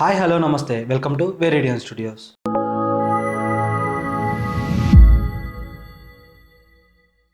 Hi hello నమస్తే. Welcome to Veridian studios.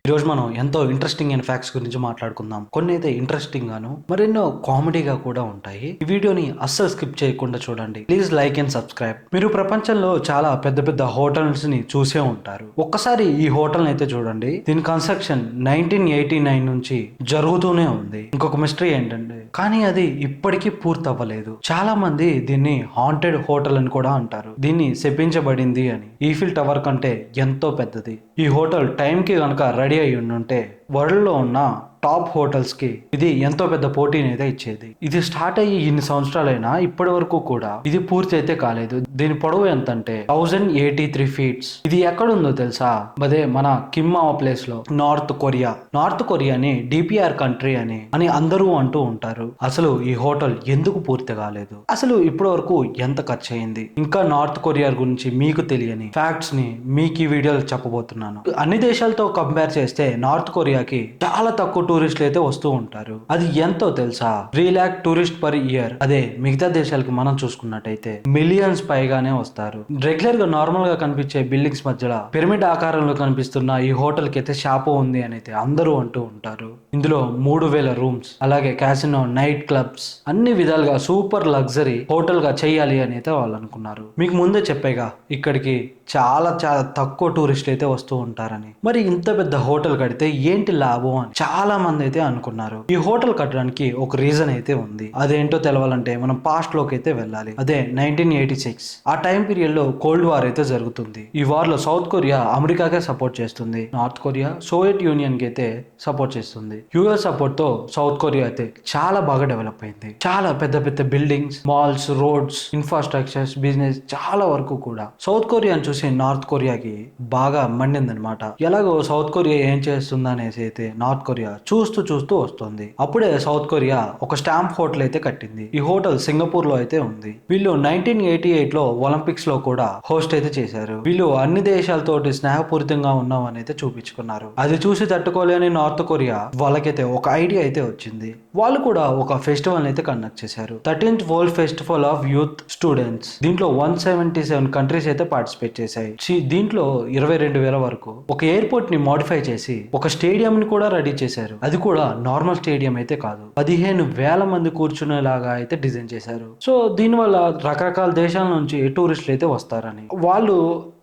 ఈరోజు మనం ఎంతో ఇంట్రెస్టింగ్ అయిన ఫ్యాక్ట్స్ గురించి మాట్లాడుకుందాం. కొన్ని అయితే ఇంట్రెస్టింగ్ గాను మరెన్నో కామెడీగా కూడా ఉంటాయి. ఈ వీడియోని అస్సలు స్కిప్ చేయకుండా చూడండి. ప్లీజ్ లైక్ అండ్ సబ్స్క్రైబ్ మీరు ప్రపంచంలో చాలా పెద్ద పెద్ద హోటల్స్ని చూసే ఉంటారు. ఒక్కసారి ఈ హోటల్ అయితే చూడండి. దీని కన్స్ట్రక్షన్ నైన్టీన్ ఎయిటీ నైన్ నుంచి జరుగుతూనే ఉంది. ఇంకొక మిస్టరీ ఏంటంటే కానీ అది ఇప్పటికీ పూర్తి అవ్వలేదు చాలా మంది దీన్ని హాంటెడ్ హోటల్ అని కూడా అంటారు. దీన్ని శపించబడింది అని. ఈఫిల్ టవర్ కంటే ఎంతో పెద్దది. ఈ హోటల్ టైంకి కనుక రెడీ అయ్యి ఉండుంటే వరల్డ్లో ఉన్న టాప్ హోటల్స్కి ఇది ఎంతో పెద్ద పోటీని అయితే ఇచ్చేది. ఇది స్టార్ట్ అయ్యి ఇన్ని సంవత్సరాలైనా ఇప్పటి వరకు కూడా ఇది పూర్తి అయితే కాలేదు. దీని పొడవు ఎంత అంటే థౌజండ్ ఎయిటీ త్రీ ఫీట్స్. ఇది ఎక్కడుందో తెలుసా? అదే మన కిమ్మావ ప్లేస్లో నార్త్ కొరియా. నార్త్ కొరియాని డిపిఆర్ కంట్రీ అని అని అందరూ అంటూ ఉంటారు. అసలు ఈ హోటల్ ఎందుకు పూర్తి కాలేదు? అసలు ఇప్పటి వరకు ఎంత ఖర్చు అయింది ఇంకా నార్త్ కొరియా గురించి మీకు తెలియని ఫ్యాక్ట్స్ని మీకు ఈ వీడియోలో చెప్పబోతున్నాను. అన్ని దేశాలతో కంపేర్ చేస్తే నార్త్ కొరియాకి చాలా తక్కువ టూరిస్టులు అయితే వస్తూ ఉంటారు. అది ఎంతో తెలుసా? Three lakh tourist per year. అదే మిగతా దేశాలకి మనం చూసుకున్నట్టయితే మిలియన్స్ పైగానే వస్తారు. రెగ్యులర్గా నార్మల్గా కనిపించే బిల్డింగ్స్ మధ్యలో పిరమిడ్ ఆకారంలో కనిపిస్తున్న ఈ హోటల్కి అయితే షాపు ఉంది అని అయితే అందరూ అంటూ ఉంటారు. ఇందులో మూడు వేల రూమ్స్ అలాగే క్యాసినో నైట్ క్లబ్స్ అన్ని విధాలుగా సూపర్ లగ్జరీ హోటల్గా చేయాలి అని అయితే వాళ్ళు అనుకున్నారు. మీకు ముందే చెప్పేగా ఇక్కడికి చాలా చాలా తక్కువ టూరిస్టులు అయితే వస్తూ ఉంటారని. మరి ఇంత పెద్ద హోటల్ కడితే ఏంటి లాభం అని చాలా మంది అయితే అనుకున్నారు. ఈ హోటల్ కట్టడానికి ఒక రీజన్ అయితే ఉంది. అదేంటో తెలవాలంటే మనం పాస్ట్లోకి అయితే వెళ్ళాలి. అదే నైన్టీన్ ఎయిటీ సిక్స్ ఆ టైం పీరియడ్లో కోల్డ్ వార్ అయితే జరుగుతుంది. ఈ వార్లో సౌత్ కొరియా అమెరికాకే సపోర్ట్ చేస్తుంది. నార్త్ కొరియా సోవియట్ యూనియన్కి అయితే సపోర్ట్ చేస్తుంది. యుఎస్ సపోర్ట్తో సౌత్ కొరియా అయితే చాలా బాగా డెవలప్ అయింది. చాలా పెద్ద పెద్ద buildings malls roads infrastructures business చాలా వరకు కూడా. సౌత్ కొరియాని చూసి నార్త్ కొరియాకి బాగా మండిందనమాట ఎలాగో సౌత్ కొరియా ఏం చేస్తుంది అనేసి అయితే నార్త్ కొరియా చూస్తూ చూస్తూ వస్తుంది. అప్పుడే సౌత్ కొరియా ఒక స్టాంప్ హోటల్ అయితే కట్టింది. ఈ హోటల్ సింగపూర్లో అయితే ఉంది. వీళ్ళు నైన్టీన్ ఎయిటీ ఎయిట్లో ఒలింపిక్స్లో కూడా హోస్ట్ అయితే చేశారు. వీళ్ళు అన్ని దేశాలతోటి స్నేహపూరితంగా ఉన్నాం అని అయితే చూపించుకున్నారు. అది చూసి తట్టుకోలేని నార్త్ కొరియా వాళ్ళకైతే ఒక ఐడియా అయితే వచ్చింది. వాళ్ళు కూడా ఒక ఫెస్టివల్ అయితే కండక్ట్ చేశారు. Thirteenth world festival of youth students. దీంట్లో వన్ సెవెంటీ సెవెన్ కంట్రీస్ అయితే పార్టిసిపేట్ చేశాయి. దీంట్లో ఇరవై రెండు వేల వరకు ఒక ఎయిర్పోర్ట్ని మోడిఫై చేసి ఒక స్టేడియం ని కూడా రెడీ చేశారు. అది కూడా నార్మల్ స్టేడియం అయితే కాదు. పదిహేను వేల మంది కూర్చునేలాగా అయితే డిజైన్ చేశారు. సో దీనివల్ల రకరకాల దేశాల నుంచి టూరిస్టులు అయితే వస్తారని. వాళ్ళు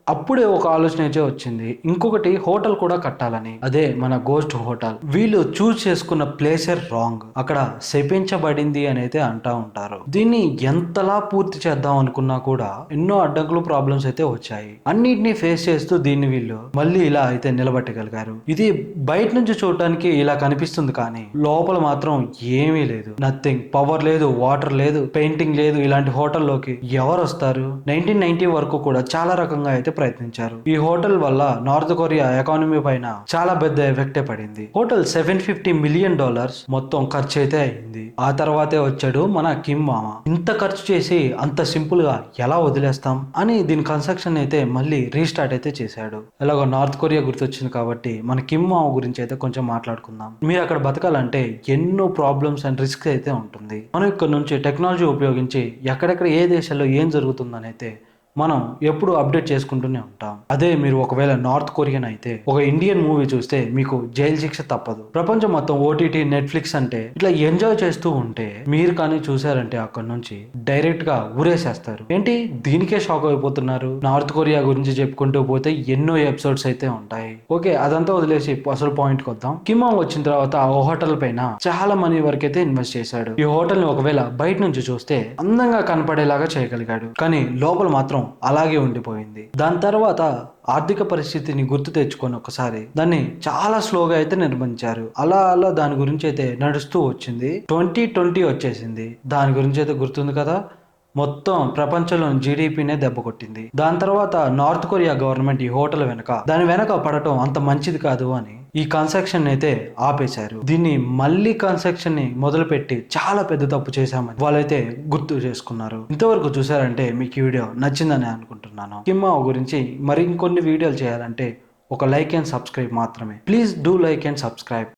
అప్పుడే ఒక ఆలోచన అయితే వచ్చింది. ఇంకొకటి హోటల్ కూడా కట్టాలని. అదే మన గోస్ట్ హోటల్. వీళ్ళు చూస్ చేసుకున్న ప్లేసే రాంగ్. అక్కడ శపించబడింది అని అయితే అంటా ఉంటారు. దీన్ని ఎంతలా పూర్తి చేద్దాం అనుకున్నా కూడా ఎన్నో అడ్డంకులు ప్రాబ్లమ్స్ అయితే వచ్చాయి. అన్నిటినీ ఫేస్ చేస్తూ దీన్ని వీళ్ళు మళ్ళీ ఇలా అయితే నిలబెట్టగలిగారు. ఇది బయట నుంచి చూడటానికి ఇలా కనిపిస్తుంది కానీ లోపల మాత్రం ఏమీ లేదు. నథింగ్ పవర్ లేదు వాటర్ లేదు పెయింటింగ్ లేదు. ఇలాంటి హోటల్లోకి ఎవరు వస్తారు? నైన్టీన్ నైన్టీ వరకు కూడా చాలా రకంగా అయితే ప్రయత్నించారు. ఈ హోటల్ వల్ల నార్త్ కొరియా ఎకానమీ పైన చాలా పెద్ద ఎఫెక్టే పడింది. Hotel seven fifty million dollars మొత్తం ఖర్చు అయితే అయింది. ఆ తర్వాతే వచ్చాడు మన కిమ్ మామ. ఇంత ఖర్చు చేసి అంత సింపుల్గా ఎలా వదిలేస్తాం? అని దీని కన్స్ట్రక్షన్ అయితే మళ్ళీ రీస్టార్ట్ అయితే చేశాడు. ఎలాగో నార్త్ కొరియా గుర్తొచ్చింది కాబట్టి మన కిమ్ మామ గురించి అయితే కొంచెం మాట్లాడుకుందాం. మీరు అక్కడ బతకాలంటే ఎన్నో ప్రాబ్లమ్స్ అండ్ రిస్క్ అయితే ఉంటుంది. మనం ఇక్కడ నుంచి టెక్నాలజీ ఉపయోగించి ఎక్కడెక్కడ ఏ దేశాల్లో ఏం జరుగుతుందని అయితే మనం ఎప్పుడు అప్డేట్ చేసుకుంటూనే ఉంటాం. అదే మీరు ఒకవేళ నార్త్ కొరియన్ అయితే ఒక ఇండియన్ మూవీ చూస్తే మీకు జైలు శిక్ష తప్పదు. ప్రపంచం మొత్తం ఓటీటీ నెట్ఫ్లిక్స్ అంటే ఇట్లా ఎంజాయ్ చేస్తూ ఉంటే మీరు కానీ చూసారంటే అక్కడ నుంచి డైరెక్ట్గా ఊరేసేస్తారు. ఏంటి? దీనికే షాక్ అయిపోతున్నారు. నార్త్ కొరియా గురించి చెప్పుకుంటూ పోతే ఎన్నో ఎపిసోడ్స్ అయితే ఉంటాయి. ఓకే అదంతా వదిలేసి అసలు పాయింట్ కొద్దాం కిమా వచ్చిన తర్వాత ఆ హోటల్ పైన చాలా మనీ వరకు అయితే ఇన్వెస్ట్ చేశాడు. ఈ హోటల్ని ఒకవేళ బయట నుంచి చూస్తే అందంగా కనపడేలాగా చేయగలిగాడు. కానీ లోపల మాత్రం అలాగే ఉండిపోయింది. దాని తర్వాత ఆర్థిక పరిస్థితిని గుర్తు తెచ్చుకొని ఒకసారి దాన్ని చాలా స్లోగా అయితే నిర్మించారు. అలా అలా దాని గురించి అయితే నడుస్తూ వచ్చింది. ట్వంటీ ట్వంటీ వచ్చేసింది. దాని గురించి అయితే గుర్తుంది కదా? మొత్తం ప్రపంచంలోని జీడిపినే దెబ్బ కొట్టింది. దాని తర్వాత నార్త్ కొరియా గవర్నమెంట్ ఈ హోటల్ వెనక దాని వెనక పడటం అంత మంచిది కాదు అని ఈ కన్స్ట్రక్షన్ అయితే ఆపేశారు. దీన్ని మళ్ళీ కన్స్ట్రక్షన్ని మొదలుపెట్టి చాలా పెద్ద తప్పు చేశామని వాళ్ళైతే గుర్తు చేసుకున్నారు. ఇంతవరకు చూసారంటే మీకు ఈ వీడియో నచ్చిందని అనుకుంటున్నాను. కిమ్మా గురించి మరి ఇంకొన్ని వీడియోలు చేయాలంటే ఒక లైక్ అండ్ సబ్స్క్రైబ్ మాత్రమే. Please do like and subscribe.